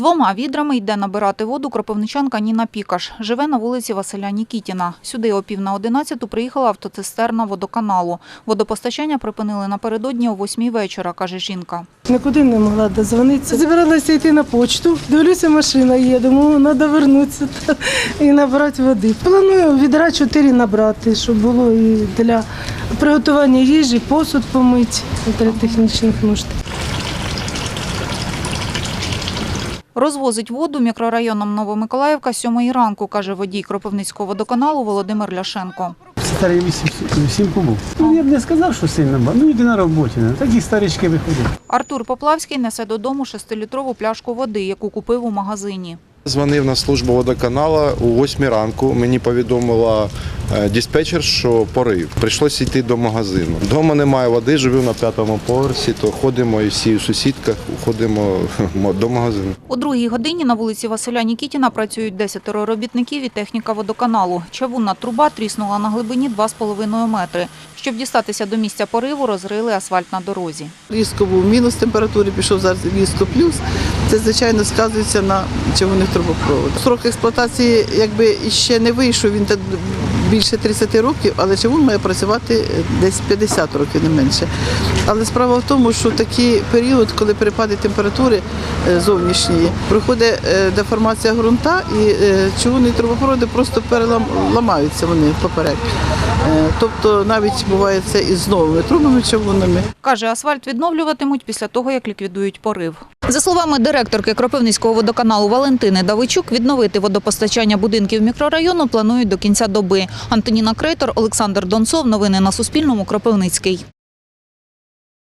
двома відрами йде набирати воду кропивничанка Ніна Пікаш. Живе на вулиці Василя Нікітіна. Сюди о пів на одинадцяту приїхала автоцистерна водоканалу. Водопостачання припинили напередодні о восьмій вечора, каже жінка. Нікуди не могла дозвонитися. Збиралася йти на почту. Дивлюся, машина є. Думаю, треба вернутися і набрати води. Планую відра 4 набрати, щоб було і для приготування їжі, посуд помити для технічних нужд. Розвозить воду мікрорайоном Новомиколаївка сьомої ранку, каже водій Кропивницького водоканалу Володимир Ляшенко. Старий вісім, вісім кубів. Ну, я б не сказав, що сильно багато. Ну, йди на роботі. Такі старички виходять. Артур Поплавський несе додому шестилітрову пляшку води, яку купив у магазині. Дзвонив на службу водоканала у 8 ранку. Мені повідомила е, диспетчер, що порив. Прийшлося йти до магазину. Дома немає води, живу на п'ятому поверсі, то ходимо і всі у сусідках, ходимо до магазину. У другій годині на вулиці Василя Нікітіна працюють десятеро робітників і техніка водоканалу. Чавунна труба тріснула на глибині 2,5 метри. Щоб дістатися до місця пориву, розрили асфальт на дорозі. Різко був мінус температури, пішов зараз різко плюс. Це, звичайно, сказується на човних трубопроводах. Срок експлуатації якби ще не вийшов, він більше 30 років, але човун має працювати десь 50 років, не менше. Але справа в тому, що такий період, коли перепади температури е, зовнішньої, проходить е, деформація ґрунта і е, човунні трубопроводи просто переламаються вони поперек. Е, Тобто навіть буває це і з новими трубами човунними. Каже, асфальт відновлюватимуть після того, як ліквідують порив. За словами директорки Кропивницького водоканалу Валентини Давичук, відновити водопостачання будинків мікрорайону планують до кінця доби. Антоніна Крейтор, Олександр Донцов. Новини на Суспільному. Кропивницький.